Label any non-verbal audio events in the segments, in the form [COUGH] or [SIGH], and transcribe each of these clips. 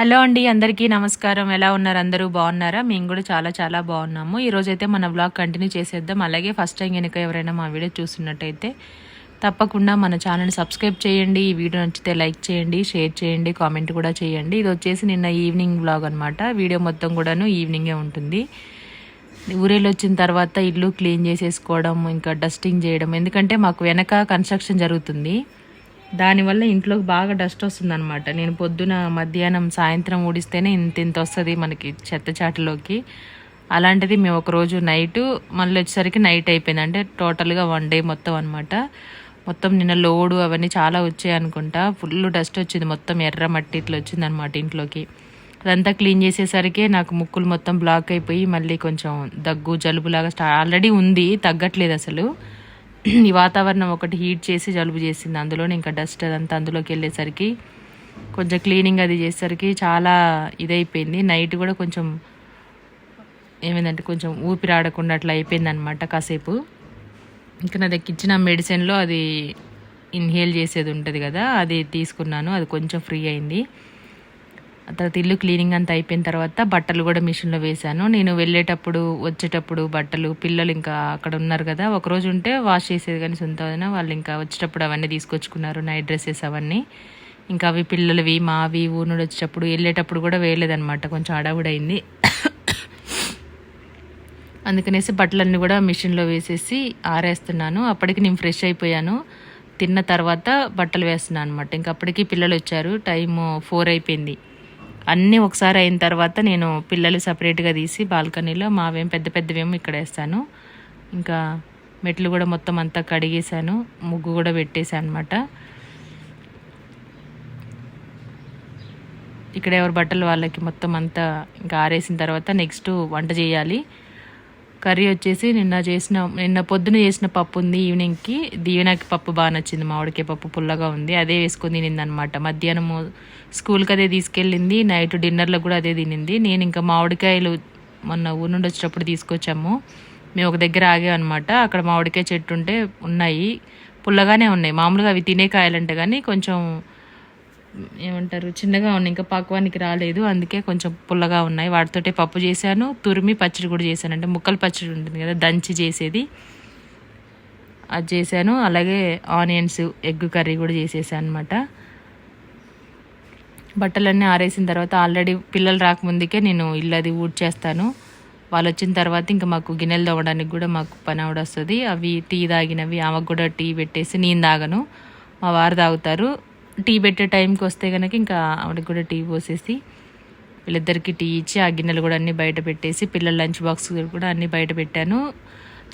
Hello అండి అందరికీ నమస్కారం. ఎలా ఉన్నారు? అందరూ బాగున్నారా? మేము కూడా చాలా చాలా బాగున్నాము. ఈ రోజైతే మన బ్లాగ్ కంటిన్యూ చేసేద్దాం. అలాగే ఫస్ట్ టైం కనుక ఎవరైనా మా వీడియో చూస్తున్నట్టయితే తప్పకుండా మన ఛానల్ సబ్స్క్రైబ్ చేయండి. ఈ వీడియో నచ్చితే లైక్ చేయండి షేర్ చేయండి కామెంట్ కూడా చేయండి. ఇది వచ్చేసి నిన్న ఈవినింగ్ బ్లాగ్ అనమాట వీడియో మొత్తం కూడాను ఈవినింగే ఉంటుంది. ఊరేళ్ళు వచ్చిన తర్వాత ఇల్లు క్లీన్ చేసేసుకోవడం ఇంకా డస్టింగ్ చేయడం. ఎందుకంటే మాకు వెనక కన్స్ట్రక్షన్ జరుగుతుంది. దానివల్ల ఇంట్లోకి బాగా డస్ట్ వస్తుంది అనమాట నేను పొద్దున మధ్యాహ్నం సాయంత్రం ఊడిస్తేనే ఇంత ఇంత వస్తుంది మనకి చెత్త చాటలోకి. అలాంటిది మేము ఒక రోజు నైట్ మళ్ళీ వచ్చేసరికి నైట్ అయిపోయింది. అంటే టోటల్గా వన్ డే మొత్తం అనమాట మొత్తం నిన్న లోడు అవన్నీ చాలా వచ్చాయి అనుకుంటా. ఫుల్ డస్ట్ వచ్చింది. మొత్తం ఎర్ర మట్టి ఇట్లా వచ్చింది అనమాట ఇంట్లోకి. అదంతా క్లీన్ చేసేసరికి నాకు ముక్కులు మొత్తం బ్లాక్ అయిపోయి మళ్ళీ కొంచెం దగ్గు జలుబులాగా స్టా ఆల్రెడీ ఉంది తగ్గట్లేదు అసలు. ఈ వాతావరణం ఒకటి హీట్ చేసి జలుబు చేసింది. అందులోనే ఇంకా డస్ట్ అదంతా అందులోకి వెళ్ళేసరికి కొంచెం క్లీనింగ్ అది చేసేసరికి చాలా ఇదైపోయింది. నైట్ కూడా కొంచెం ఏమైందంటే కొంచెం ఊపిరాడకుండా అట్లా అయిపోయింది అనమాట కాసేపు. ఇంకా నా దగ్గర ఇచ్చిన మెడిసిన్లో అది ఇన్హేల్ చేసేది ఉంటుంది కదా అది తీసుకున్నాను. అది కొంచెం ఫ్రీ అయింది. తర్వాత ఇల్లు క్లీనింగ్ అంతా అయిపోయిన తర్వాత బట్టలు కూడా మిషన్లో వేశాను. నేను వెళ్ళేటప్పుడు వచ్చేటప్పుడు బట్టలు పిల్లలు ఇంకా అక్కడ ఉన్నారు కదా ఒకరోజు ఉంటే వాష్ చేసేది కానీ సొంత వాళ్ళు ఇంకా వచ్చేటప్పుడు అవన్నీ తీసుకొచ్చుకున్నారు నైట్ డ్రెస్సెస్ అవన్నీ. ఇంకా అవి పిల్లలవి మావి ఊనుడు వచ్చేటప్పుడు వెళ్ళేటప్పుడు కూడా వేయలేదనమాట కొంచెం అడవుడైంది అందుకనేసి బట్టలన్నీ కూడా మిషన్లో వేసేసి ఆరేస్తున్నాను. అప్పటికి నేను ఫ్రెష్ అయిపోయాను. తిన్న తర్వాత బట్టలు వేస్తున్నాను అనమాట ఇంకా అప్పటికి పిల్లలు వచ్చారు. టైము ఫోర్ అయిపోయింది. అన్నీ ఒకసారి అయిన తర్వాత నేను పిల్లలు సపరేట్గా తీసి బాల్కనీలో మావేం పెద్ద పెద్దవేమో ఇక్కడ వేస్తాను. ఇంకా మెట్లు కూడా మొత్తం అంతా కడిగేశాను. ముగ్గు కూడా పెట్టేశాను అనమాట ఇక్కడ ఎవరి బట్టలు వాళ్ళకి మొత్తం అంతా ఇంకా ఆరేసిన తర్వాత నెక్స్ట్ వంట చేయాలి. కర్రీ వచ్చేసి నిన్న చేసిన నిన్న పొద్దున చేసిన పప్పు ఉంది ఈవినింగ్కి. దీవెనకి పప్పు బాగా నచ్చింది. మామిడికాయ పప్పు పుల్లగా ఉంది. అదే వేసుకొని తినింది అనమాట మధ్యాహ్నము స్కూల్కి అదే తీసుకెళ్ళింది నైట్ డిన్నర్లో కూడా అదే తినింది. నేను ఇంకా మామిడికాయలు మొన్న ఊరు నుండి వచ్చేటప్పుడు తీసుకొచ్చాము. మేము ఒక దగ్గర ఆగామన్నమాట అక్కడ మామిడికాయ చెట్టు ఉంటే ఉన్నాయి. పుల్లగానే ఉన్నాయి. మామూలుగా అవి తినే కాయలంటే కానీ కొంచెం ఏమంటారు చిన్నగా ఉన్నాయి. ఇంకా పక్వానికి రాలేదు. అందుకే కొంచెం పుల్లగా ఉన్నాయి. వాటితోటే పప్పు చేశాను. తురిమి పచ్చడి కూడా చేశాను అంటే ముక్కలు పచ్చడి ఉంటుంది కదా దంచి చేసేది. అది చేశాను. అలాగే ఆనియన్స్ ఎగ్ కర్రీ కూడా చేసేసాను అనమాట బట్టలన్నీ ఆరేసిన తర్వాత ఆల్రెడీ పిల్లలు రాకముందుకే నేను ఇల్లు అది ఊడ్చేస్తాను. వాళ్ళు వచ్చిన తర్వాత ఇంకా మాకు గిన్నెలు తవ్వడానికి కూడా మాకు పని ఆవిడ వస్తుంది. అవి టీ తాగినవి ఆమెకు కూడా టీ పెట్టేసి నేను తాగను. మా వారు తాగుతారు. టీ పెట్టే టైంకి వస్తే కనుక ఇంకా ఆవిడకి కూడా టీ పోసేసి వీళ్ళిద్దరికి టీ ఇచ్చి ఆ గిన్నెలు కూడా అన్నీ బయట పెట్టేసి పిల్లల లంచ్ బాక్స్ కూడా అన్నీ బయట పెట్టాను.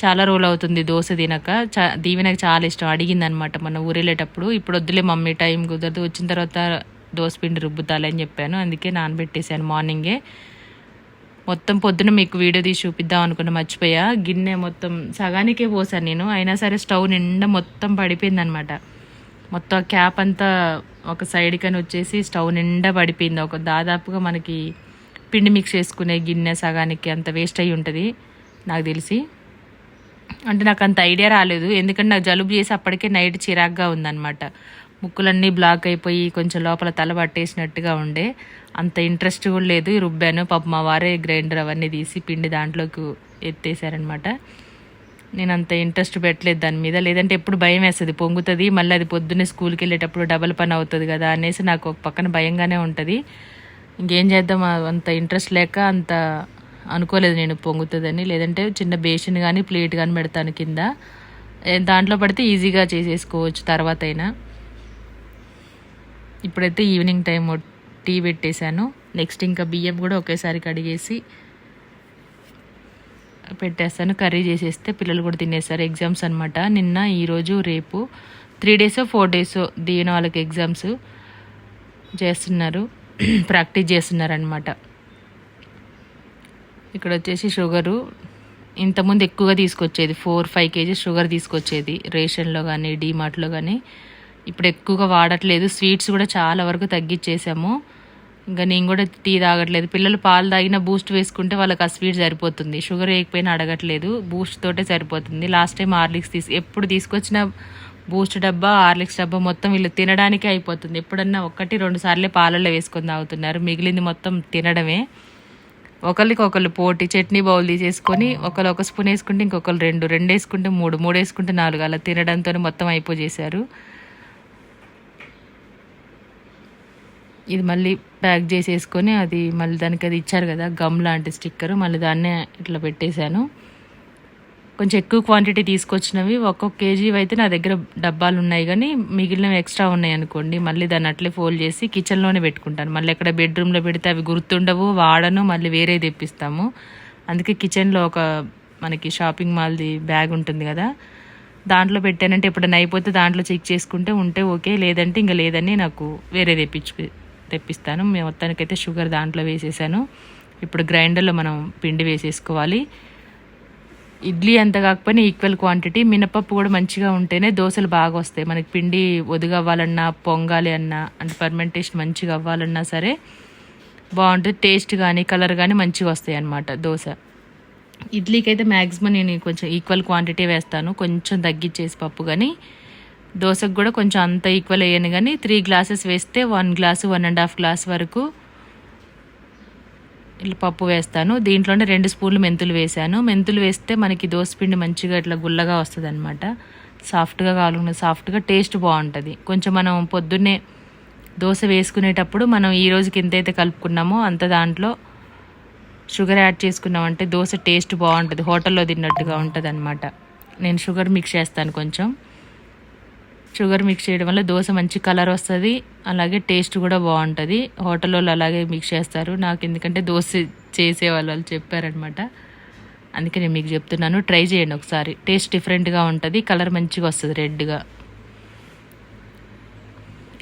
చాలా రోజులు అవుతుంది దోశ తినక. చా దీవెనకు చాలా ఇష్టం. అడిగింది అనమాట మన ఊరెళ్ళేటప్పుడు. ఇప్పుడు వద్దులే మమ్మీ టైం కుదరదు. వచ్చిన తర్వాత దోసపిండి పిండి చెప్పాను. అందుకే నానబెట్టేశాను మార్నింగే. మొత్తం పొద్దున మీకు వీడియో తీసి చూపిద్దాం అనుకున్న మర్చిపోయా. గిన్నె మొత్తం సగానికే పోసాను నేను. అయినా సరే స్టవ్ నిండా మొత్తం పడిపోయింది అనమాట మొత్తం క్యాప్ అంతా ఒక సైడ్ కని వచ్చేసి స్టవ్ నిండా పడిపోయింది. ఒక దాదాపుగా మనకి పిండి మిక్స్ చేసుకునే గిన్నె సగానికి అంత వేస్ట్ అయ్యి ఉంటుంది. నాకు తెలిసి. అంటే నాకు అంత ఐడియా రాలేదు. ఎందుకంటే నాకు జలుబు చేసి అప్పటికే నైట్ చిరాగ్గా ఉందన్నమాట ముక్కులన్నీ బ్లాక్ అయిపోయి కొంచెం లోపల తల పట్టేసినట్టుగా ఉండే. అంత ఇంట్రెస్ట్ కూడా లేదు. రుబ్బాను పాప మా వారే గ్రైండర్ అవన్నీ తీసి పిండి దాంట్లోకి ఎత్తేసారనమాట నేను అంత ఇంట్రెస్ట్ పెట్టలేదు దాని మీద. లేదంటే ఎప్పుడు భయం వేస్తుంది. పొంగుతుంది మళ్ళీ అది పొద్దున్నే స్కూల్కి వెళ్ళేటప్పుడు డబల్ పని అవుతుంది కదా అనేసి నాకు ఒక పక్కన భయంగానే ఉంటుంది. ఇంకేం చేద్దాం? అంత ఇంట్రెస్ట్ లేక అంత అనుకోలేదు నేను పొంగుతుందని. లేదంటే చిన్న బేసిన్ కానీ ప్లేట్ కానీ పెడతాను కింద. దాంట్లో పడితే ఈజీగా చేసేసుకోవచ్చు తర్వాత అయినా. ఇప్పుడైతే ఈవినింగ్ టైం టీ పెట్టేశాను. నెక్స్ట్ ఇంకా బియ్యం కూడా ఒకేసారి కడిగేసి పెట్టేస్తాను. కర్రీ చేసేస్తే పిల్లలు కూడా తినేస్తారు. ఎగ్జామ్స్ అనమాట నిన్న ఈరోజు రేపు. త్రీ డేస్ ఫోర్ డేస్ దీని వాళ్ళకి ఎగ్జామ్స్ చేస్తున్నారు. [CLEARS THROAT] ప్రాక్టీస్ చేస్తున్నారు అనమాట ఇక్కడ వచ్చేసి షుగరు. ఇంతకుముందు ఎక్కువగా తీసుకొచ్చేది. ఫోర్ ఫైవ్ కేజీస్ షుగర్ తీసుకొచ్చేది. రేషన్లో కానీ డీమార్ట్లో కానీ. ఇప్పుడు ఎక్కువగా వాడట్లేదు. స్వీట్స్ కూడా చాలా వరకు తగ్గించేసాము ఇంకా నేను కూడా టీ తాగట్లేదు. పిల్లలు పాలు తాగిన బూస్ట్ వేసుకుంటే వాళ్ళకి ఆ స్వీట్ సరిపోతుంది. షుగర్ వేయకపోయినా అడగట్లేదు. బూస్ట్ తోటే సరిపోతుంది. లాస్ట్ టైం హార్లిక్స్ తీసి ఎప్పుడు తీసుకొచ్చిన బూస్ట్ డబ్బా హార్లిక్స్ డబ్బా మొత్తం వీళ్ళు తినడానికే అయిపోతుంది. ఎప్పుడన్నా ఒకటి రెండు సార్లే పాలల్లో వేసుకొని తాగుతున్నారు. మిగిలింది మొత్తం తినడమే. ఒకరికి ఒకళ్ళు పోటీ చట్నీ బౌల్ తీసేసుకొని ఒకరు ఒక స్పూన్ వేసుకుంటే ఇంకొకరు రెండు రెండు వేసుకుంటే మూడు మూడు వేసుకుంటే నాలుగు. అలా తినడంతో మొత్తం అయిపోజేశారు. ఇది మళ్ళీ ప్యాక్ చేసేసుకొని అది మళ్ళీ దానికి అది ఇచ్చారు కదా గమ్ లాంటి స్టిక్కర్. మళ్ళీ దాన్నే ఇట్లా పెట్టేశాను. కొంచెం ఎక్కువ క్వాంటిటీ తీసుకొచ్చినవి. ఒక్కొక్క కేజీ అయితే నా దగ్గర డబ్బాలు ఉన్నాయి కానీ మిగిలినవి ఎక్స్ట్రా ఉన్నాయి అనుకోండి. మళ్ళీ దాన్ని అట్లే ఫోల్డ్ చేసి కిచెన్లోనే పెట్టుకుంటాను. మళ్ళీ ఎక్కడ బెడ్రూమ్లో పెడితే అవి గుర్తుండవు వాడను మళ్ళీ వేరే తెప్పిస్తాము. అందుకే కిచెన్లో ఒక మనకి షాపింగ్ మాల్ది బ్యాగ్ ఉంటుంది కదా దాంట్లో పెట్టానంటే ఎప్పుడైనా అయిపోతే దాంట్లో చెక్ చేసుకుంటే ఉంటే ఓకే. లేదంటే ఇంకా లేదని నాకు వేరే తెప్పించు తెప్పిస్తాను. మేము మొత్తానికైతే షుగర్ దాంట్లో వేసేసాను. ఇప్పుడు గ్రైండర్లో మనం పిండి వేసేసుకోవాలి. ఇడ్లీ అంత కాకపోయినా ఈక్వల్ క్వాంటిటీ. మినపప్పు కూడా మంచిగా ఉంటేనే దోశలు బాగా వస్తాయి. మనకి పిండి ఒదుగవ్వాలన్నా పొంగాలి అన్నా అంటే పర్మెంటేషన్ మంచిగా అవ్వాలన్నా సరే బాగుంటుంది. టేస్ట్ కానీ కలర్ కానీ మంచిగా వస్తాయి అన్నమాట దోశ. ఇడ్లీకి అయితే మ్యాక్సిమం నేను కొంచెం ఈక్వల్ క్వాంటిటీ వేస్తాను. కొంచెం తగ్గించేసి పప్పు కానీ దోశకు కూడా కొంచెం అంత ఈక్వల్ అయ్యాను కానీ త్రీ గ్లాసెస్ వేస్తే one glass one and half glass వరకు ఇట్లా పప్పు వేస్తాను. దీంట్లోనే రెండు స్పూన్లు మెంతులు వేసాను మెంతులు వేస్తే మనకి పిండి మంచిగా ఇట్లా గుల్లగా వస్తుంది అనమాట సాఫ్ట్గా కావాలన్న సాఫ్ట్గా టేస్ట్ బాగుంటుంది. కొంచెం మనం పొద్దున్నే దోశ వేసుకునేటప్పుడు మనం ఈ రోజుకి ఎంతైతే కలుపుకున్నామో అంత దాంట్లో షుగర్ యాడ్ చేసుకున్నామంటే దోశ టేస్ట్ బాగుంటుంది. హోటల్లో తిన్నట్టుగా ఉంటుంది అనమాట నేను షుగర్ మిక్స్ చేస్తాను కొంచెం. షుగర్ మిక్స్ చేయడం వల్ల దోశ మంచి కలర్ వస్తుంది. అలాగే టేస్ట్ కూడా బాగుంటుంది. హోటల్లో అలాగే మిక్స్ చేస్తారు. నాకు ఎందుకంటే దోశ చేసే వాళ్ళు చెప్పారనమాట అందుకే నేను మీకు చెప్తున్నాను. ట్రై చేయండి ఒకసారి. టేస్ట్ డిఫరెంట్గా ఉంటుంది. కలర్ మంచిగా వస్తుంది రెడ్గా.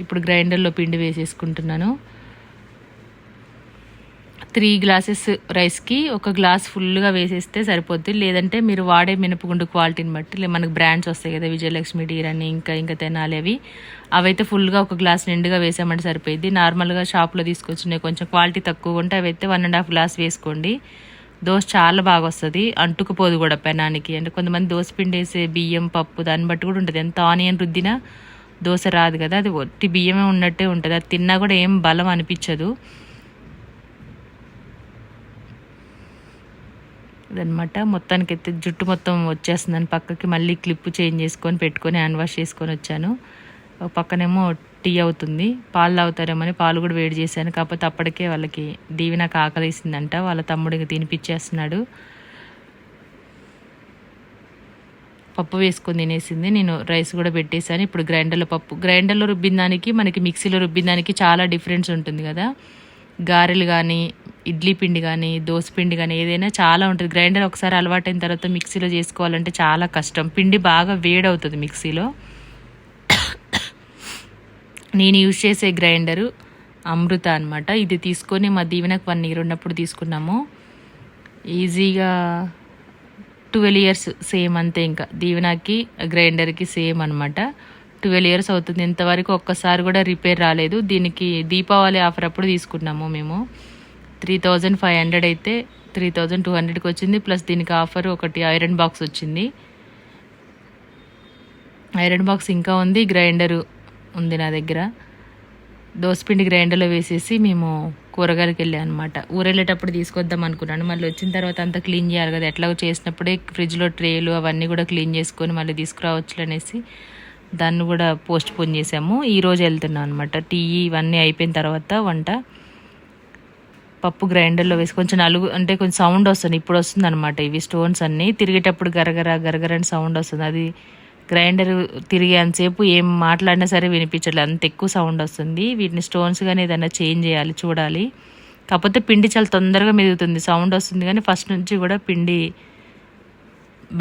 ఇప్పుడు గ్రైండర్లో పిండి వేసేసుకుంటున్నాను. త్రీ గ్లాసెస్ రైస్కి ఒక గ్లాస్ ఫుల్గా వేసేస్తే సరిపోద్ది. లేదంటే మీరు వాడే మినపగుండు క్వాలిటీని బట్టి మనకు బ్రాండ్స్ వస్తాయి కదా విజయలక్ష్మి డీర్ అని ఇంకా ఇంకా తినాలి అవి. అవైతే ఫుల్గా ఒక గ్లాస్ నిండుగా వేసామంటే సరిపోయింది నార్మల్గా షాప్లో తీసుకొచ్చినాయి కొంచెం క్వాలిటీ తక్కువ ఉంటే అవైతే వన్ అండ్ హాఫ్ గ్లాస్ వేసుకోండి. దోశ చాలా బాగా వస్తుంది. అంటుకుపోదు కూడా పెనానికి. అంటే కొంతమంది దోశ పిండి వేసే బియ్యం పప్పు దాన్ని బట్టి కూడా ఉంటుంది. ఎంత ఆనియన్ రుద్దినా దోశ రాదు కదా అది ఒట్టి బియ్యమే ఉన్నట్టే ఉంటుంది. అది తిన్నా కూడా ఏం బలం అనిపించదు. అనమాట మొత్తానికి అయితే జుట్టు మొత్తం వచ్చేస్తుందని పక్కకి మళ్ళీ క్లిప్ చేంజ్ చేసుకొని పెట్టుకొని హ్యాండ్ వాష్ చేసుకొని వచ్చాను. పక్కనేమో టీ అవుతుంది. పాలు తాగుతారేమని పాలు కూడా వేడి చేశాను. కాకపోతే అప్పటికే వాళ్ళకి దీవి నాకు ఆకలిసిందంట. వాళ్ళ తమ్ముడికి తినిపించేస్తున్నాడు పప్పు వేసుకొని తినేసింది. నేను రైస్ కూడా పెట్టేశాను. ఇప్పుడు గ్రైండర్లో పప్పు. గ్రైండర్లో రుబ్బిన దానికి మనకి మిక్సీలో రుబ్బిన దానికి చాలా డిఫరెన్స్ ఉంటుంది కదా. గారెలు కానీ ఇడ్లీ పిండి కానీ దోశ పిండి కానీ ఏదైనా చాలా ఉంటుంది. గ్రైండర్ ఒకసారి అలవాటైన తర్వాత మిక్సీలో చేసుకోవాలంటే చాలా కష్టం. పిండి బాగా వేడవుతుంది మిక్సీలో. నేను యూజ్ చేసే గ్రైండరు అమృత అనమాట ఇది తీసుకొని మా దీవెనకు వన్ ఇయర్ ఉన్నప్పుడు తీసుకున్నాము. ఈజీగా ట్వెల్వ్ ఇయర్స్ సేమ్ అంతే ఇంకా. దీవెనకి గ్రైండర్కి సేమ్ అనమాట ట్వెల్వ్ ఇయర్స్ అవుతుంది. ఇంతవరకు ఒక్కసారి కూడా రిపేర్ రాలేదు. దీనికి దీపావళి ఆఫర్ అప్పుడు తీసుకున్నాము మేము. త్రీ థౌజండ్ ఫైవ్ హండ్రెడ్ అయితే త్రీ థౌజండ్ టూ హండ్రెడ్కి వచ్చింది. ప్లస్ దీనికి ఆఫర్ ఒకటి ఐరన్ బాక్స్ వచ్చింది. ఐరన్ బాక్స్ ఇంకా ఉంది. గ్రైండరు ఉంది నా దగ్గర. దోసపిండి గ్రైండర్లో వేసేసి మేము కూరగాయలకి వెళ్ళాం అనమాట ఊరెళ్ళేటప్పుడు తీసుకొద్దాం అనుకున్నాను. మళ్ళీ వచ్చిన తర్వాత అంతా క్లీన్ చేయాలి కదా. ఎట్లాగో చేసినప్పుడే ఫ్రిడ్జ్లో ట్రేలు అవన్నీ కూడా క్లీన్ చేసుకొని మళ్ళీ తీసుకురావచ్చు అనేసి దాన్ని కూడా పోస్ట్ పోన్ చేసాము ఈరోజు వెళ్తున్నాం అనమాట టీ ఇవన్నీ అయిపోయిన తర్వాత వంట. పప్పు గ్రైండర్లో వేసి కొంచెం నలుగు అంటే కొంచెం సౌండ్ వస్తుంది. ఇప్పుడు వస్తుంది అనమాట ఇవి స్టోన్స్ అన్నీ. తిరిగేటప్పుడు గరగర గరగర అని సౌండ్ వస్తుంది. అది గ్రైండర్ తిరిగేంతసేపు ఏం మాట్లాడినా సరే వినిపించట్లేదు. అంత ఎక్కువ సౌండ్ వస్తుంది. వీటిని స్టోన్స్ కానీ ఏదైనా చేంజ్ చేయాలి చూడాలి. కాకపోతే పిండి చాలా తొందరగా మెదుగుతుంది. సౌండ్ వస్తుంది కానీ ఫస్ట్ నుంచి కూడా పిండి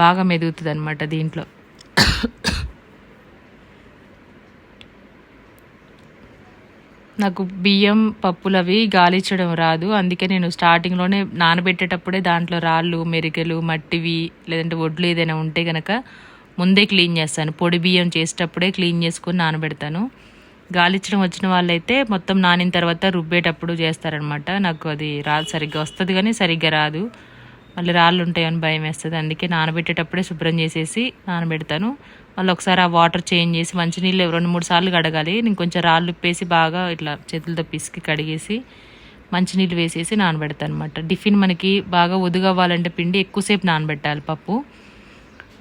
బాగా మెదుగుతుంది అనమాట దీంట్లో. నాకు బియ్యం పప్పులు అవి గాలిచ్చడం రాదు. అందుకే నేను స్టార్టింగ్లోనే నానబెట్టేటప్పుడే దాంట్లో రాళ్ళు మెరికలు మట్టివి లేదంటే వడ్లు ఏదైనా ఉంటే కనుక ముందే క్లీన్ చేస్తాను. పొడి బియ్యం చేసేటప్పుడే క్లీన్ చేసుకుని నానబెడతాను. గాలిచ్చడం వచ్చిన వాళ్ళైతే మొత్తం నానిన తర్వాత రుబ్బేటప్పుడు చేస్తారనమాట నాకు అది రాదు సరిగ్గా వస్తుంది కానీ సరిగ్గా రాదు. మళ్ళీ రాళ్ళు ఉంటాయని భయం వేస్తుంది. అందుకే నానబెట్టేటప్పుడే శుభ్రం చేసేసి నానబెడతాను. మళ్ళీ ఒకసారి ఆ వాటర్ చేంజ్ చేసి మంచినీళ్ళు రెండు మూడు సార్లు కడగాలి. నేను కొంచెం రాళ్ళు ఉప్పేసి బాగా ఇట్లా చేతులతో పిసికి కడిగేసి మంచినీళ్ళు వేసేసి నానబెడతాను అనమాట టిఫిన్ మనకి బాగా ఒదుగవ్వాలంటే పిండి ఎక్కువసేపు నానబెట్టాలి పప్పు.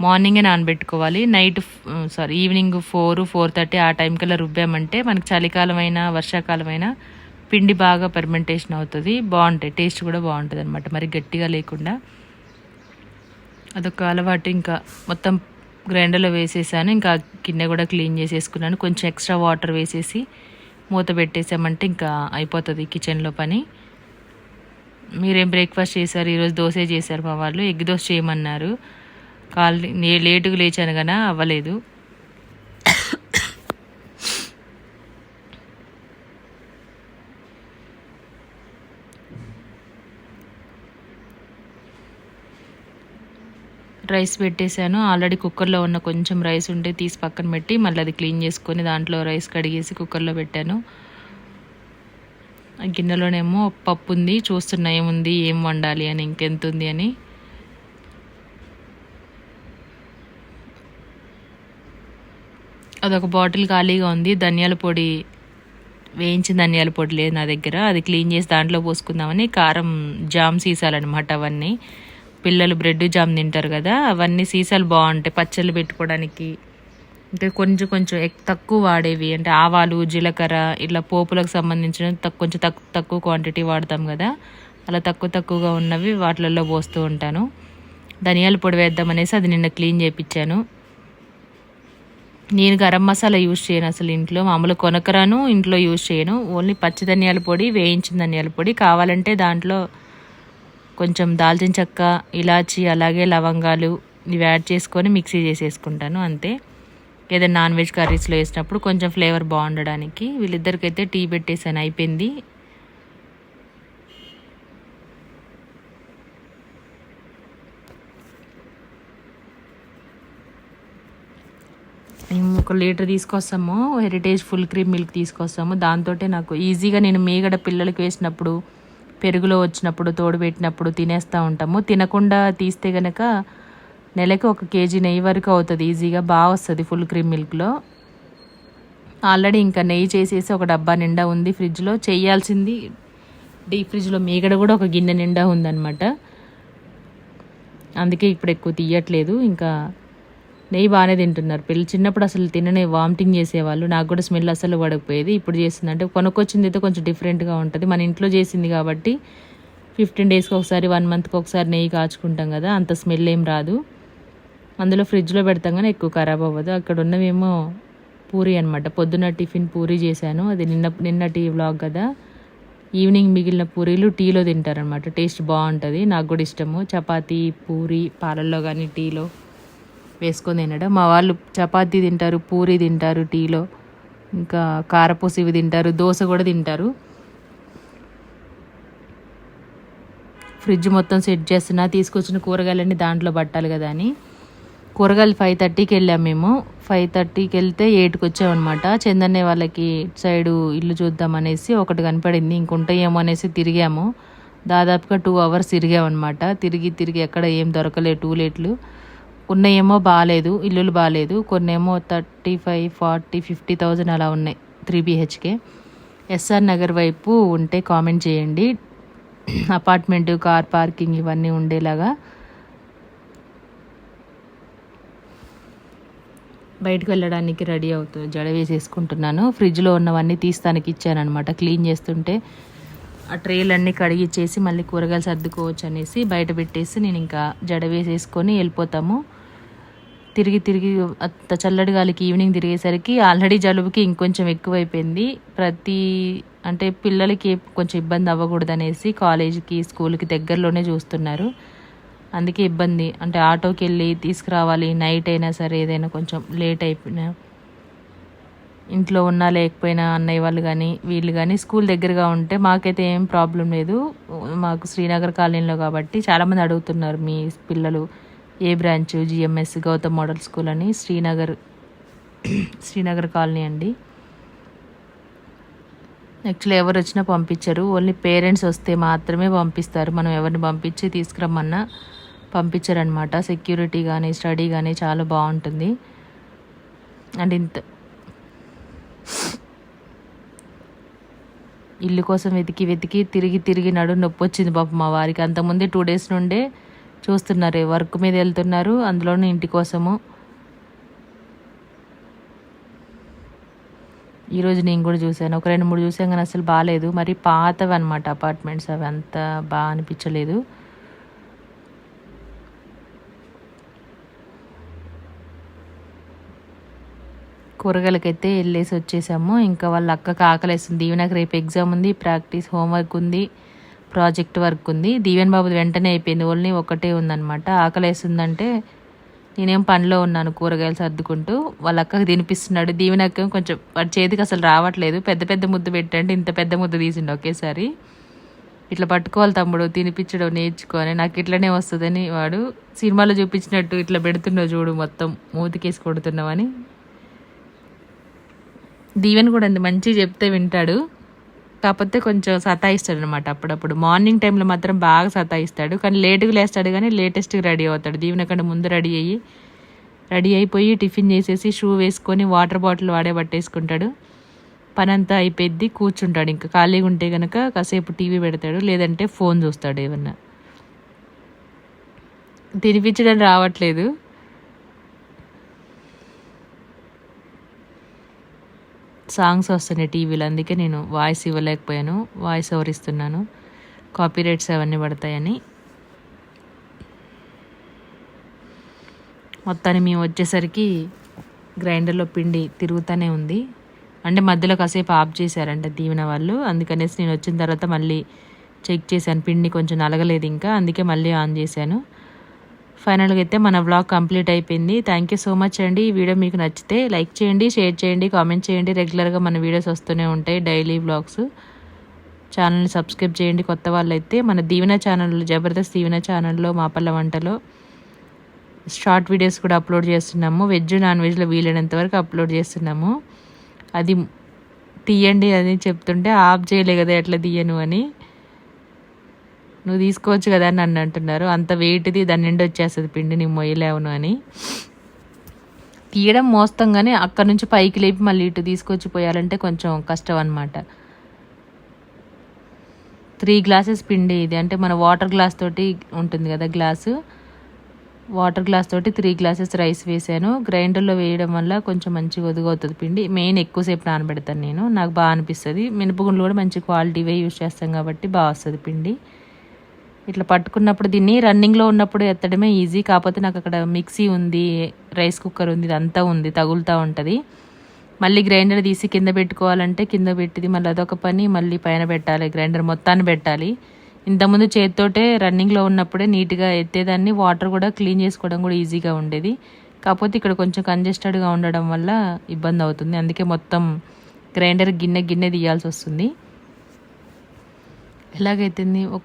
మార్నింగే నానబెట్టుకోవాలి. Night sorry evening four four thirty ఆ టైం కల్లా రుబ్బామంటే మనకి చలికాలమైన వర్షాకాలమైన వర్షాకాలం అయినా పిండి బాగా ఫెర్మెంటేషన్ అవుతుంది. బాగుంటాయి. టేస్ట్ కూడా బాగుంటుంది అనమాట మరి గట్టిగా లేకుండా. అదొక అలవాటు ఇంకా మొత్తం గ్రైండర్లో వేసేసాను. ఇంకా గిన్నె కూడా క్లీన్ చేసేసుకున్నాను. కొంచెం ఎక్స్ట్రా వాటర్ వేసేసి మూత పెట్టేసామంటే ఇంకా అయిపోతుంది కిచెన్లో పని. మీరేం బ్రేక్ఫాస్ట్ చేశారు? ఈరోజు దోశ చేశారు మా వాళ్ళు. ఎగ్ దోశ చేయమన్నారు. కాల్ నే లేటుగా లేచాను కానీ అవ్వలేదు. రైస్ పెట్టేశాను. ఆల్రెడీ కుక్కర్లో ఉన్న కొంచెం రైస్ ఉంటే తీసి పక్కన పెట్టి మళ్ళీ అది క్లీన్ చేసుకొని దాంట్లో రైస్ కడిగేసి కుక్కర్లో పెట్టాను. గిన్నెలోనేమో పప్పు ఉంది. చూస్తున్నా ఏముంది ఏం వండాలి అని ఇంకెంత ఉంది అని. అదొక బాటిల్ ఖాళీగా ఉంది. ధనియాల పొడి వేయించిన ధనియాల పొడి లేదు నా దగ్గర. అది క్లీన్ చేసి దాంట్లో పోసుకుందామని కారం జామ్ సీసాలన్నమాట అవన్నీ. పిల్లలు బ్రెడ్ జామ్ తింటారు కదా అవన్నీ సీసాలు బాగుంటాయి పచ్చళ్ళు పెట్టుకోవడానికి. ఇంకా కొంచెం కొంచెం ఎక్- తక్కువ వాడేవి. అంటే ఆవాలు జీలకర్ర ఇట్లా పోపులకు సంబంధించిన కొంచెం తక్కువ తక్కువ క్వాంటిటీ వాడతాం కదా. అలా తక్కువ తక్కువగా ఉన్నవి వాటిలలో పోస్తూ ఉంటాను. ధనియాల పొడి వేద్దామనేసి అది నిన్న క్లీన్ చేయించాను నేను గరం మసాలా యూజ్ చేయను అసలు ఇంట్లో. మామూలు కొనకరాను ఇంట్లో యూజ్ చేయను. ఓన్లీ పచ్చి ధనియాల పొడి వేయించిన ధనియాల పొడి కావాలంటే దాంట్లో కొంచెం దాల్చిన చెక్క ఇలాచి అలాగే లవంగాలు ఇవి యాడ్ చేసుకొని మిక్సీ చేసేసుకుంటాను అంతే. ఏదైనా నాన్ వెజ్ కర్రీస్లో వేసినప్పుడు కొంచెం ఫ్లేవర్ బాగుండడానికి వీళ్ళిద్దరికైతే టీ పెట్టేసాను అయిపోయింది. మేము ఒక లీటర్ తీసుకొస్తాము హెరిటేజ్ ఫుల్ క్రీమ్ మిల్క్ తీసుకొస్తాము. దాంతో నాకు ఈజీగా నేను మీగడ పిల్లలకి వేసినప్పుడు పెరుగులో వచ్చినప్పుడు తోడు పెట్టినప్పుడు తినేస్తూ ఉంటాము. తినకుండా తీస్తే గనక నెలకు ఒక కేజీ నెయ్యి వరకు అవుతుంది. ఈజీగా బాగా వస్తుంది ఫుల్ క్రీమ్ మిల్క్లో. ఆల్రెడీ ఇంకా నెయ్యి చేసేసి ఒక డబ్బా నిండా ఉంది ఫ్రిడ్జ్లో. చేయాల్సింది డీప్ ఫ్రిడ్జ్లో మీగడ కూడా ఒక గిన్నె నిండా ఉందన్నమాట. అందుకే ఇప్పుడు ఎక్కువ తీయట్లేదు. ఇంకా నెయ్యి బాగానే తింటున్నారు. పిల్లలు చిన్నప్పుడు అసలు తిననే వామిటింగ్ చేసేవాళ్ళు. నాకు కూడా స్మెల్ అసలు పడకపోయేది. ఇప్పుడు చేస్తుంది అంటే కొనుక్కొచ్చింది అయితే కొంచెం డిఫరెంట్గా ఉంటుంది. మన ఇంట్లో చేసింది కాబట్టి ఫిఫ్టీన్ డేస్కి ఒకసారి వన్ మంత్కి ఒకసారి నెయ్యి కాచుకుంటాం కదా అంత స్మెల్ ఏం రాదు. అందులో ఫ్రిడ్జ్లో పెడతాం కానీ ఎక్కువ ఖరాబ్ అవ్వదు. అక్కడ ఉన్నవేమో పూరి అనమాట పొద్దున్న టిఫిన్ పూరి చేశాను. అది నిన్న నిన్నటి వ్లాగ్ కదా. ఈవినింగ్ మిగిలిన పూరీలు టీలో తింటారనమాట టేస్ట్ బాగుంటుంది. నాకు కూడా ఇష్టము. చపాతీ పూరి పాలల్లో కానీ టీలో వేసుకొని తినడం. మా వాళ్ళు చపాతీ తింటారు పూరి తింటారు టీలో. ఇంకా కారపూస ఇవి తింటారు దోశ కూడా తింటారు. ఫ్రిడ్జ్ మొత్తం సెట్ చేస్తున్నా తీసుకొచ్చిన కూరగాయలన్నీ దాంట్లో పట్టాలి కదా అని. కూరగాయలు ఫైవ్ థర్టీకి వెళ్ళాం మేము. ఫైవ్ థర్టీకి వెళ్తే ఎయిట్కి వచ్చామన్నమాట. చందన్నే వాళ్ళకి ఇటు సైడు ఇల్లు చూద్దాం అనేసి ఒకటి కనపడింది. ఇంకుంటాయేమో అనేసి తిరిగాము. దాదాపుగా టూ అవర్స్ తిరిగామన్నమాట. తిరిగి తిరిగి ఎక్కడ ఏం దొరకలేదు టూలెట్లు ఉన్నాయేమో బాగాలేదు ఇల్లులు బాగాలేదు కొన్నేమో thirty five forty fifty thousand అలా ఉన్నాయి త్రీ బీహెచ్కే. ఎస్ఆర్ నగర్ వైపు ఉంటే కామెంట్ చేయండి. [CLEARS THROAT] అపార్ట్మెంట్ కార్ పార్కింగ్ ఇవన్నీ ఉండేలాగా బయటకు వెళ్ళడానికి రెడీ అవుతూ జడ వేసేసుకుంటున్నాను ఫ్రిడ్జ్లో ఉన్నవన్నీ తీస్తానికి ఇచ్చానమాట క్లీన్ చేస్తుంటే ఆ ట్రేలన్నీ కడిగిచ్చేసి మళ్ళీ కూరగాయలు సర్దుకోవచ్చు అనేసి బయట పెట్టేసి నేను ఇంకా జడ వేసేసుకొని వెళ్ళిపోతాము. తిరిగి తిరిగి అంత చల్లటి గాలికి ఈవినింగ్ తిరిగేసరికి ఆల్రెడీ జలుబుకి ఇంకొంచెం ఎక్కువైపోయింది. ప్రతి అంటే పిల్లలకి కొంచెం ఇబ్బంది అవ్వకూడదు అనేసి కాలేజీకి స్కూల్కి దగ్గరలోనే చూస్తున్నారు. అందుకే ఇబ్బంది. అంటే ఆటోకి వెళ్ళి తీసుకురావాలి నైట్ అయినా సరే ఏదైనా కొంచెం లేట్ అయిపోయినా ఇంట్లో ఉన్నా లేకపోయినా అన్నయ్య వాళ్ళు కానీ వీళ్ళు కానీ స్కూల్ దగ్గరగా ఉంటే మాకైతే ఏం ప్రాబ్లం లేదు. మాకు శ్రీనగర్ కాలనీలో కాబట్టి చాలామంది అడుగుతున్నారు మీ పిల్లలు ఏ branch? GMS Gautam model school అని. శ్రీనగర్ శ్రీనగర్ కాలనీ అండి. యాక్చువల్లీ ఎవరు వచ్చినా పంపించరు. ఓన్లీ పేరెంట్స్ వస్తే మాత్రమే పంపిస్తారు. మనం ఎవరిని పంపించి తీసుకురమ్మన్నా పంపించరనమాట సెక్యూరిటీ కానీ స్టడీ కానీ చాలా బాగుంటుంది. అండ్ ఇంత ఇల్లు కోసం వెతికి వెతికి తిరిగి తిరిగి నడు నొప్పి వచ్చింది పాప మా వారికి. అంతకుముందే టూ డేస్ నుండే చూస్తున్నారు వర్క్ మీద వెళ్తున్నారు అందులోనూ ఇంటి కోసము. ఈరోజు నేను కూడా చూశాను. ఒక రెండు మూడు చూసాను కానీ అసలు బాగాలేదు మరి పాతవి అనమాట అపార్ట్మెంట్స్ అవి అంత బాగా అనిపించలేదు. కూరగాయలకైతే వెళ్ళేసి వచ్చేసాము. ఇంకా వాళ్ళ అక్కకి ఆకలేస్తుంది. దీవెనకు రేపు ఎగ్జామ్ ఉంది ప్రాక్టీస్ హోంవర్క్ ఉంది ప్రాజెక్ట్ వర్క్ ఉంది. దీవెన్ బాబుది వెంటనే అయిపోయింది. ఓన్లీ ఒకటే ఉందనమాట ఆకలేస్తుందంటే నేనేం పనిలో ఉన్నాను కూరగాయలు సర్దుకుంటూ. వాళ్ళ అక్కకి తినిపిస్తున్నాడు. దీవెనక్క కొంచెం వాడి చేతికి అసలు రావట్లేదు. పెద్ద పెద్ద ముద్దు పెట్టండి ఇంత పెద్ద ముద్ద తీసిండు ఒకేసారి. ఇట్లా పట్టుకోవాలి తమ్ముడు తినిపించడం నేర్చుకొని నాకు ఇట్లనే వస్తుందని వాడు సినిమాలో చూపించినట్టు ఇట్లా పెడుతున్నావు చూడు మొత్తం. మూతికేసి కొడుతున్నావని. దీవెన్ కూడా అండి మంచిగా చెప్తే వింటాడు. కాకపోతే కొంచెం సతాయిస్తాడు అనమాట అప్పుడప్పుడు మార్నింగ్ టైంలో మాత్రం బాగా సతాయిస్తాడు. కానీ లేటుగా లేస్తాడు కానీ లేటెస్ట్గా రెడీ అవుతాడు. దీవెన కంటే ముందు రెడీ అయ్యి రెడీ అయిపోయి టిఫిన్ చేసేసి షూ వేసుకొని వాటర్ బాటిల్ వాడే పట్టేసుకుంటాడు. పని అంతా అయిపోద్ది కూర్చుంటాడు. ఇంకా ఖాళీగా ఉంటే కనుక కాసేపు టీవీ పెడతాడు లేదంటే ఫోన్ చూస్తాడు ఏమన్నా. తినిపించడం రావట్లేదు. సాంగ్స్ వస్తున్నాయి టీవీలో అందుకే నేను వాయిస్ ఇవ్వలేకపోయాను. వాయిస్ ఓవర్ ఇస్తున్నాను? కాపీ రైట్స్ అవన్నీ పడతాయని. మొత్తాన్ని మేము వచ్చేసరికి గ్రైండర్లో పిండి తిరుగుతూనే ఉంది. అంటే మధ్యలో కాసేపు ఆఫ్ చేశారంట దీవెన వాళ్ళు. అందుకనేసి నేను వచ్చిన తర్వాత మళ్ళీ చెక్ చేశాను. పిండి కొంచెం నలగలేదు ఇంకా అందుకే మళ్ళీ ఆన్ చేశాను. ఫైనల్గా అయితే మన వ్లాగ్ కంప్లీట్ అయిపోయింది. థ్యాంక్ యూ సో మచ్ అండి. ఈ వీడియో మీకు నచ్చితే లైక్ చేయండి షేర్ చేయండి కామెంట్ చేయండి. రెగ్యులర్గా మన వీడియోస్ వస్తూనే ఉంటాయి డైలీ వ్లాగ్స్ ఛానల్ని సబ్స్క్రైబ్ చేయండి కొత్త వాళ్ళైతే. మన దీవెన ఛానల్లో జబర్దస్త్ దీవెన ఛానల్లో మాపల్ల వంటలో షార్ట్ వీడియోస్ కూడా అప్లోడ్ చేస్తున్నాము. వెజ్ నాన్ వెజ్లో వీలైనంత వరకు అప్లోడ్ చేస్తున్నాము. అది తీయండి అని చెప్తుంటే ఆఫ్ చేయలే కదా ఎట్లా తీయను అని. నువ్వు తీసుకోవచ్చు కదా అని నన్ను అంటున్నారు. అంత వెయిట్ది దాని నిండి వచ్చేస్తుంది పిండి నీ మొయ్యలేవును అని. తీయడం మోస్తాం కానీ అక్కడ నుంచి పైకి లేపి మళ్ళీ ఇటు తీసుకొచ్చి పోయాలంటే కొంచెం కష్టం అనమాట త్రీ గ్లాసెస్ పిండి ఇది. అంటే మన వాటర్ గ్లాస్ తోటి ఉంటుంది కదా గ్లాసు. వాటర్ గ్లాస్ తోటి త్రీ గ్లాసెస్ రైస్ వేసాను. గ్రైండర్లో వేయడం వల్ల కొంచెం మంచిగా ఒదుగవుతుంది పిండి. మెయిన్ ఎక్కువసేపు నానబెడతాను నేను. నాకు బాగా అనిపిస్తుంది. మినపగుండ్లు కూడా మంచి క్వాలిటీవే యూజ్ చేస్తాం కాబట్టి బాగా వస్తుంది పిండి. ఇట్లా పట్టుకున్నప్పుడు దీన్ని రన్నింగ్లో ఉన్నప్పుడు ఎత్తడమే ఈజీ కాకపోతే నాకు అక్కడ మిక్సీ ఉంది రైస్ కుక్కర్ ఉంది ఇదంతా ఉంది తగులుతూ ఉంటుంది. మళ్ళీ గ్రైండర్ తీసి కింద పెట్టుకోవాలంటే కింద పెట్టింది మళ్ళీ అదొక పని మళ్ళీ పైన పెట్టాలి గ్రైండర్ మొత్తాన్ని పెట్టాలి. ఇంతకుముందు చేతితోటే రన్నింగ్లో ఉన్నప్పుడే నీట్గా ఎత్తేదాన్ని వాటర్ కూడా క్లీన్ చేసుకోవడం కూడా ఈజీగా ఉండేది. కాకపోతే ఇక్కడ కొంచెం కంజెస్టెడ్గా ఉండడం వల్ల ఇబ్బంది అవుతుంది. అందుకే మొత్తం గ్రైండర్ గిన్నె గిన్నె తీయాల్సి వస్తుంది. ఎలాగైతుంది? ఒక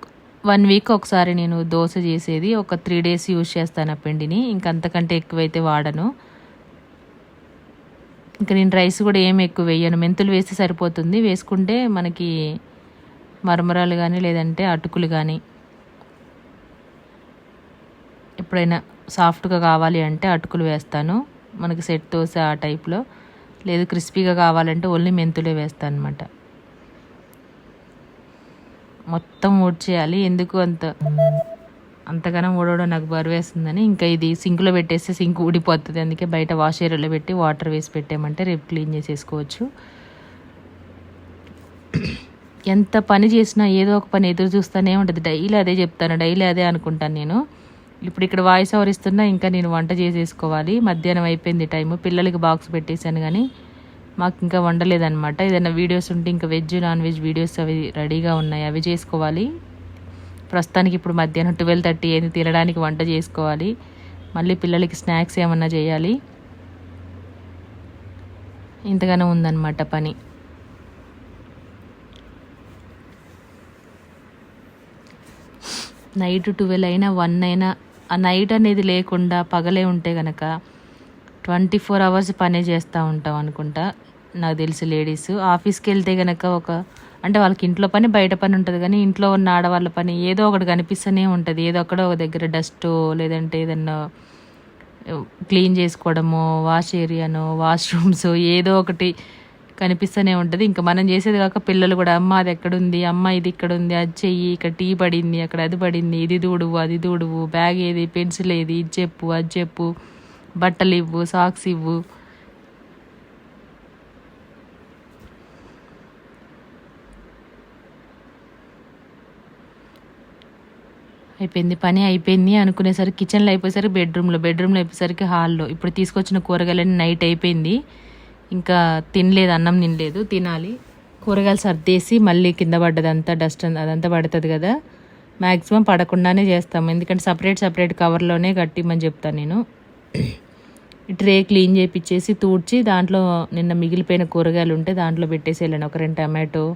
వన్ వీక్ ఒకసారి నేను దోశ చేసేది. ఒక త్రీ డేస్ యూజ్ చేస్తాను ఆ పిండిని. ఇంకంతకంటే ఎక్కువైతే వాడను. ఇంకా నేను రైస్ కూడా ఏం ఎక్కువ వేయను. మెంతులు వేస్తే సరిపోతుంది. వేసుకుంటే మనకి మరమరాలు కానీ లేదంటే అటుకులు కానీ ఎప్పుడైనా సాఫ్ట్గా కావాలి అంటే అటుకులు వేస్తాను. మనకి సెట్ దోశ ఆ టైప్లో. లేదు క్రిస్పీగా కావాలంటే ఓన్లీ మెంతులే వేస్తాను అనమాట మొత్తం ఊడ్చేయాలి ఎందుకు అంత అంతగానో ఊడవడం నాకు బరువు వేస్తుందని ఇంకా ఇది సింక్లో పెట్టేస్తే సింక్ ఊడిపోతుంది. అందుకే బయట వాష్ ఏరియాలో పెట్టి వాటర్ వేసి పెట్టామంటే రేపు క్లీన్ చేసేసుకోవచ్చు. ఎంత పని చేసినా ఏదో ఒక పని ఎదురు చూస్తానే ఉంటుంది. డైలీ అదే చెప్తాను డైలీ అదే అనుకుంటాను నేను. ఇప్పుడు ఇక్కడ వాయిస్ ఓవర్ ఇస్తున్నా ఇంకా నేను వంట చేసేసుకోవాలి. మధ్యాహ్నం అయిపోయింది టైము. పిల్లలకి బాక్స్ పెట్టేశాను కానీ మాకు ఇంకా వండలేదన్నమాట. ఏదైనా వీడియోస్ ఉంటే ఇంకా వెజ్ నాన్ వెజ్ వీడియోస్ అవి రెడీగా ఉన్నాయి. అవి చేసుకోవాలి. ప్రస్తుతానికి ఇప్పుడు మధ్యాహ్నం ట్వెల్వ్ థర్టీ అయింది. తినడానికి వంట చేసుకోవాలి. మళ్ళీ పిల్లలకి స్నాక్స్ ఏమన్నా చేయాలి. ఇంతగానో ఉందన్నమాట పని. నైట్ ట్వెల్వ్ అయినా వన్ అయినా ఆ నైట్ అనేది లేకుండా పగలే ఉంటే కనుక ట్వంటీ ఫోర్ అవర్స్ పనే చేస్తూ ఉంటాం అనుకుంటా. నాకు తెలిసి లేడీస్. ఆఫీస్కి వెళ్తే కనుక ఒక అంటే వాళ్ళకి ఇంట్లో పని బయట పని ఉంటుంది కానీ ఇంట్లో ఉన్న ఆడవాళ్ళ పని ఏదో ఒకటి కనిపిస్తూనే ఉంటుంది. ఏదో అక్కడ ఒక దగ్గర డస్ట్ లేదంటే ఏదన్నా క్లీన్ చేసుకోవడము వాష్ ఏరియానో వాష్రూమ్స్ ఏదో ఒకటి కనిపిస్తూనే ఉంటుంది. ఇంకా మనం చేసేది కాక పిల్లలు కూడా అమ్మ అది ఎక్కడుంది? అమ్మ ఇది ఇక్కడ ఉంది అది చెయ్యి ఇక్కడ టీ పడింది అక్కడ అది పడింది. ఇది దూడువు అది దూడువు బ్యాగ్ ఏది? పెన్సిల్ ఏది? ఇది చెప్పు అది చెప్పు. బట్టలు ఇవ్వు సాక్స్ ఇవ్వు. అయిపోయింది పని అయిపోయింది అనుకునేసరికి కిచెన్లో అయిపోయేసరికి బెడ్రూమ్లో బెడ్రూమ్లో అయిపోయేసరికి హాల్లో ఇప్పుడు తీసుకొచ్చిన కూరగాయలన్నీ నైట్ అయిపోయింది. ఇంకా తినలేదు అన్నం తినలేదు తినాలి. కూరగాయలు సర్దేసి మళ్ళీ కింద పడ్డదంతా డస్ట్ అదంతా పడుతుంది కదా. మ్యాక్సిమం పడకుండానే చేస్తాము. ఎందుకంటే సపరేట్ సపరేట్ కవర్లోనే కట్టిమని చెప్తాను నేను. ట్రే క్లీన్ చేపిచ్చేసి తూడ్చి దాంట్లో నిన్న మిగిలిపోయిన కూరగాయలు ఉంటే దాంట్లో పెట్టేసి వెళ్ళాను ఒక రెండు టమాటో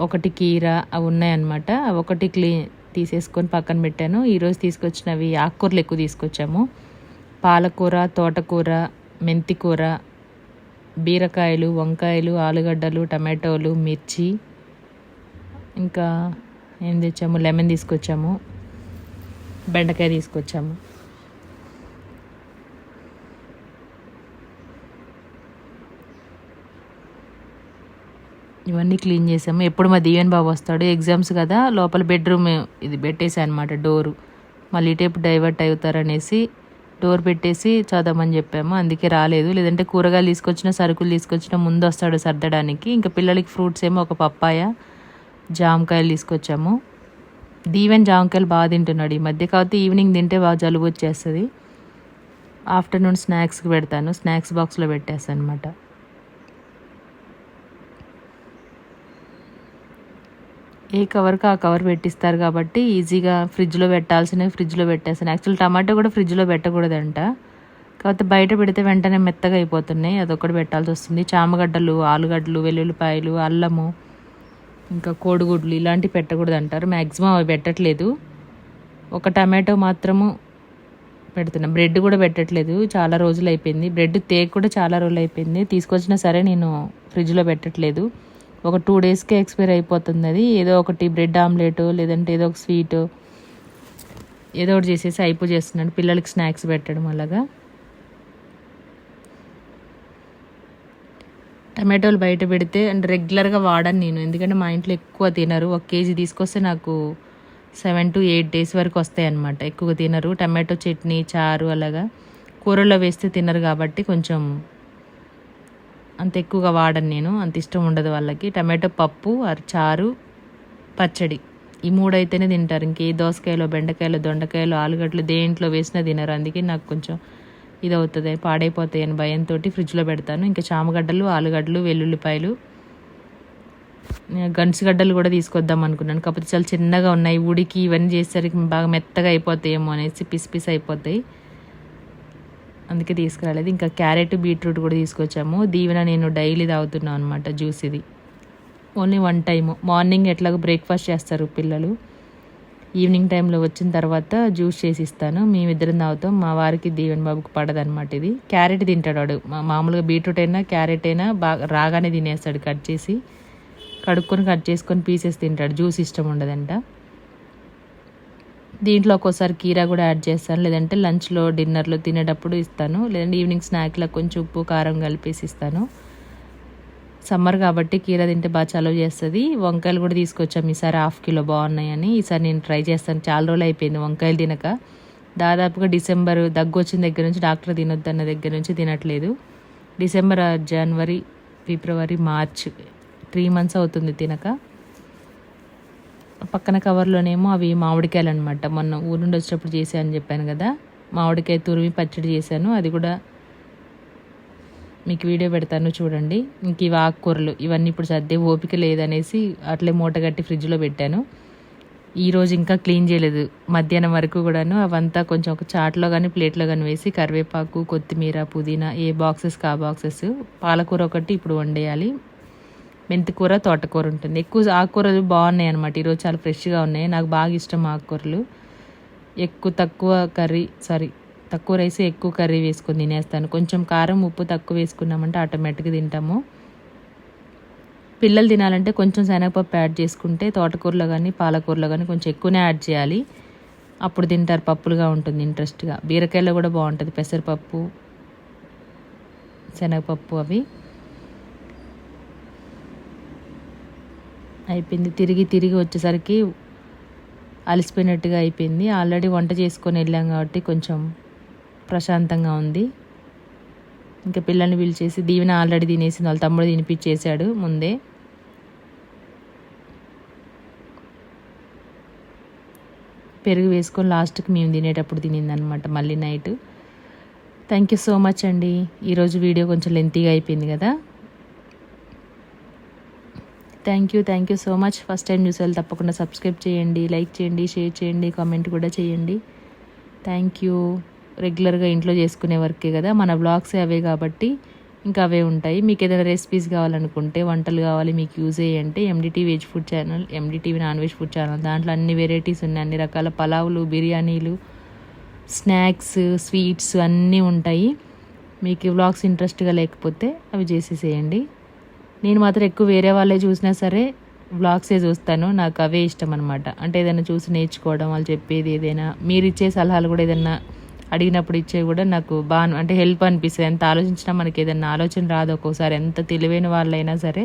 ఒకటి కీర అవి ఉన్నాయన్నమాట. అవి ఒకటి క్లీన్ తీసేసుకొని పక్కన పెట్టాను. ఈరోజు తీసుకొచ్చినవి ఆకుకూరలు ఎక్కువ తీసుకొచ్చాము. పాలకూర తోటకూర మెంతికూర బీరకాయలు వంకాయలు ఆలుగడ్డలు టమాటోలు మిర్చి ఇంకా ఏం తెచ్చాము? లెమన్ తీసుకొచ్చాము. బెండకాయ తీసుకొచ్చాము. ఇవన్నీ క్లీన్ చేసాము. ఎప్పుడు మా దీవెన్ బాబు వస్తాడు ఎగ్జామ్స్ కదా లోపల బెడ్రూమ్ ఇది పెట్టేసా అనమాట డోరు. మళ్ళీ ఇటేపు డైవర్ట్ అవుతారనేసి డోర్ పెట్టేసి చదవమని చెప్పాము. అందుకే రాలేదు. లేదంటే కూరగాయలు తీసుకొచ్చిన సరుకులు తీసుకొచ్చిన ముందు వస్తాడు సర్దడానికి. ఇంకా పిల్లలకి ఫ్రూట్స్ ఏమో ఒక పప్పాయ జామకాయలు తీసుకొచ్చాము. దీవెన్ జామకాయలు బాగా తింటున్నాడు ఈ మధ్య. కాకపోతే ఈవినింగ్ తింటే బాగా జలుబు వచ్చేస్తుంది. ఆఫ్టర్నూన్ స్నాక్స్కి పెడతాను. స్నాక్స్ బాక్స్లో పెట్టేస్తాను అనమాట ఏ కవర్కి ఆ కవర్ పెట్టిస్తారు కాబట్టి ఈజీగా ఫ్రిడ్జ్లో పెట్టాల్సినవి ఫ్రిడ్జ్లో పెట్టేస్తాను. యాక్చువల్ టమాటో కూడా ఫ్రిడ్జ్లో పెట్టకూడదంట. కాకపోతే బయట పెడితే వెంటనే మెత్తగా అయిపోతున్నాయి. అదొకటి పెట్టాల్సి వస్తుంది. చామగడ్డలు ఆలుగడ్డలు వెల్లుల్లిపాయలు అల్లము ఇంకా కోడిగుడ్లు ఇలాంటివి పెట్టకూడదు అంటారు మ్యాక్సిమం అవి పెట్టట్లేదు. ఒక టమాటో మాత్రము పెడుతున్నా. బ్రెడ్ కూడా పెట్టట్లేదు. చాలా రోజులు అయిపోయింది. బ్రెడ్ తేక్ కూడా చాలా రోజులు అయిపోయింది. తీసుకొచ్చినా సరే నేను ఫ్రిడ్జ్లో పెట్టట్లేదు. ఒక టూ డేస్కే ఎక్స్పైర్ అయిపోతుంది అది. ఏదో ఒకటి బ్రెడ్ ఆమ్లెట్ లేదంటే ఏదో ఒక స్వీట్ ఏదో ఒకటి చేసేసి అయిపో చేస్తున్నాడు. పిల్లలకి స్నాక్స్ పెట్టడం అలాగా. టమాటోలు బయట పెడితే అంటే రెగ్యులర్గా వాడను నేను. ఎందుకంటే మా ఇంట్లో ఎక్కువ తినరు. ఒక కేజీ తీసుకొస్తే నాకు సెవెన్ టు ఎయిట్ డేస్ వరకు వస్తాయి అన్నమాట. ఎక్కువ తినరు. టమాటో చట్నీ చారు అలాగా. కూరలో వేస్తే తినరు కాబట్టి కొంచెం అంత ఎక్కువగా వాడను నేను. అంత ఇష్టం ఉండదు వాళ్ళకి. టమాటో పప్పు చారు పచ్చడి. ఈ మూడైతేనే తింటారు. ఇంకే దోసకాయలు బెండకాయలు దొండకాయలు ఆలుగడ్డలు దేంట్లో వేసినా తినరు. అందుకే నాకు కొంచెం ఇది అవుతుంది పాడైపోతాయి అని భయంతో ఫ్రిడ్జ్లో పెడతాను. ఇంకా చామగడ్డలు ఆలుగడ్డలు వెల్లుల్లిపాయలు గండ్సుగడ్డలు కూడా తీసుకొద్దాం అనుకున్నాను. కాకపోతే చాలా చిన్నగా ఉన్నాయి. ఉడికి ఇవన్నీ చేసేసరికి బాగా మెత్తగా అయిపోతాయేమో అనేసి పిసిపిసి అయిపోతాయి. అందుకే తీసుకురాలేదు. ఇంకా క్యారెట్ బీట్రూట్ కూడా తీసుకొచ్చాము. దీవెన నేను డైలీ తాగుతున్నాను అనమాట జ్యూస్ ఇది ఓన్లీ వన్ టైమ్ మార్నింగ్ ఎట్లాగో బ్రేక్ఫాస్ట్ చేస్తారు పిల్లలు. ఈవినింగ్ టైంలో వచ్చిన తర్వాత జ్యూస్ చేసి ఇస్తాను. మేమిద్దరం తాగుతాం. మా వారికి దీవెన్ బాబుకి పడదనమాట ఇది. క్యారెట్ తింటాడు వాడు. మామూలుగా బీట్రూట్ అయినా క్యారెట్ అయినా బాగా రాగానే తినేస్తాడు. కట్ చేసి కడుక్కొని కట్ చేసుకొని పీసెస్ తింటాడు. జ్యూస్ ఇష్టం ఉండదంట. దీంట్లో ఒక్కోసారి కీరా కూడా యాడ్ చేస్తాను. లేదంటే లంచ్లో డిన్నర్లో తినేటప్పుడు ఇస్తాను. లేదంటే ఈవినింగ్ స్నాక్లో కొంచెం ఉప్పు కారం కలిపేసి ఇస్తాను. సమ్మర్ కాబట్టి కీర తింటే బాగా చలవ చేస్తుంది. వంకాయలు కూడా తీసుకొచ్చాం. ఈసారి హాఫ్ కిలో బాగున్నాయని ఈసారి నేను ట్రై చేస్తాను. చాలా రోజులు అయిపోయింది వంకాయలు తినక. దాదాపుగా డిసెంబర్ దగ్గు వచ్చిన దగ్గర నుంచి డాక్టర్ తినొద్దన్న దగ్గర నుంచి తినట్లేదు. డిసెంబర్ జనవరి ఫిబ్రవరి మార్చ్ త్రీ మంత్స్ అవుతుంది తినక. పక్కన కవర్లోనేమో అవి మామిడికాయలు అనమాట మొన్న ఊరుండి వచ్చేటప్పుడు చేశాను చెప్పాను కదా. మామిడికాయ తురిమి పచ్చడి చేశాను. అది కూడా మీకు వీడియో పెడతాను చూడండి. ఇంక ఇవి ఆకుకూరలు. ఇవన్నీ ఇప్పుడు సర్దే ఓపిక లేదనేసి అట్లే మూట కట్టి ఫ్రిడ్జ్లో పెట్టాను. ఈరోజు ఇంకా క్లీన్ చేయలేదు. మధ్యాహ్నం వరకు కూడాను అవంతా కొంచెం ఒక చాట్లో కానీ ప్లేట్లో కానీ వేసి కరివేపాకు కొత్తిమీర పుదీనా ఏ బాక్సెస్ కా బాక్సెస్. పాలకూర ఒకటి ఇప్పుడు వండేయాలి. మెంతికూర తోటకూర ఉంటుంది. ఎక్కువ ఆకుకూరలు బాగున్నాయి అనమాట ఈరోజు చాలా ఫ్రెష్గా ఉన్నాయి. నాకు బాగా ఇష్టం ఆకుకూరలు. ఎక్కువ తక్కువ కర్రీ సారీ తక్కువ రైస్ ఎక్కువ కర్రీ వేసుకొని తినేస్తాను. కొంచెం కారం ఉప్పు తక్కువ వేసుకున్నామంటే ఆటోమేటిక్గా తింటాము. పిల్లలు తినాలంటే కొంచెం శనగపప్పు యాడ్ చేసుకుంటే తోటకూరలో కానీ పాలకూరలో కానీ కొంచెం ఎక్కువనే యాడ్ చేయాలి. అప్పుడు తింటారు. పప్పులుగా ఉంటుంది ఇంట్రెస్ట్గా. బీరకాయలో కూడా బాగుంటుంది. పెసరపప్పు శనగపప్పు అవి. అయిపోయింది. తిరిగి తిరిగి వచ్చేసరికి అలసిపోయినట్టుగా అయిపోయింది. ఆల్రెడీ వంట చేసుకొని వెళ్ళాం కాబట్టి కొంచెం ప్రశాంతంగా ఉంది. ఇంకా పిల్లల్ని పిలిచేసి దీవెన ఆల్రెడీ తినేసింది. వాళ్ళ తమ్ముడు తినిపించేశాడు ముందే. పెరుగు వేసుకొని లాస్ట్కి మేము తినేటప్పుడు తినిందనమాట మళ్ళీ night. Thank you so much అండి. ఈరోజు వీడియో కొంచెం లెంతీగా అయిపోయింది కదా. Thank you thank you so much first time చూసేవాళ్ళు తప్పకుండా సబ్స్క్రైబ్ చేయండి లైక్ చేయండి షేర్ చేయండి కామెంట్ కూడా చేయండి. థ్యాంక్ యూ రెగ్యులర్గా ఇంట్లో చేసుకునే వర్కే కదా మన బ్లాగ్స్ అవే కాబట్టి ఇంకా అవే ఉంటాయి. మీకు ఏదైనా రెసిపీస్ కావాలనుకుంటే వంటలు కావాలి మీకు use అయ్యంటే MDT veg food channel MDTV non veg food channel దాంట్లో అన్ని వెరైటీస్ ఉన్నాయి. అన్ని రకాల పలావులు బిర్యానీలు స్నాక్స్ స్వీట్స్ అన్నీ ఉంటాయి. మీకు వ్లాగ్స్ ఇంట్రెస్ట్గా లేకపోతే అవి చేసేసేయండి. నేను మాత్రం ఎక్కువ వేరే వాళ్ళే చూసినా సరే వ్లాగ్సే చూస్తాను. నాకు అవే ఇష్టం అనమాట అంటే ఏదైనా చూసి నేర్చుకోవడం వాళ్ళు చెప్పేది ఏదైనా మీరు ఇచ్చే సలహాలు కూడా ఏదైనా అడిగినప్పుడు ఇచ్చేవి కూడా నాకు బాగా అంటే హెల్ప్ అనిపిస్తుంది. ఎంత ఆలోచించినా మనకి ఏదైనా ఆలోచన రాదు ఒక్కోసారి. ఎంత తెలివైన వాళ్ళైనా సరే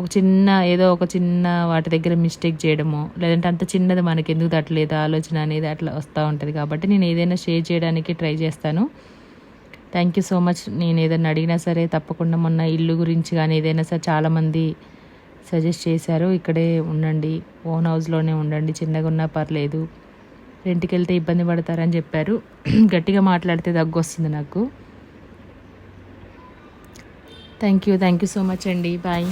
ఒక చిన్న ఏదో ఒక చిన్న వాటి దగ్గర మిస్టేక్ చేయడము లేదంటే అంత చిన్నది మనకి ఎందుకు తట్టలేదు ఆలోచన అనేది అట్లా వస్తూ ఉంటుంది. కాబట్టి నేను ఏదైనా షేర్ చేయడానికి ట్రై చేస్తాను. థ్యాంక్ యూ సో మచ్ నేను ఏదైనా అడిగినా సరే తప్పకుండా మొన్న ఇల్లు గురించి కానీ ఏదైనా సరే చాలామంది సజెస్ట్ చేశారు. ఇక్కడే ఉండండి. ఓన్ హౌస్లోనే ఉండండి. చిన్నగా ఉన్నా పర్లేదు. రెంట్కి వెళ్తే ఇబ్బంది పడతారని చెప్పారు. [CLEARS THROAT] గట్టిగా మాట్లాడితే దగ్గు వస్తుంది నాకు. Thank you thank you so much అండి. బాయ్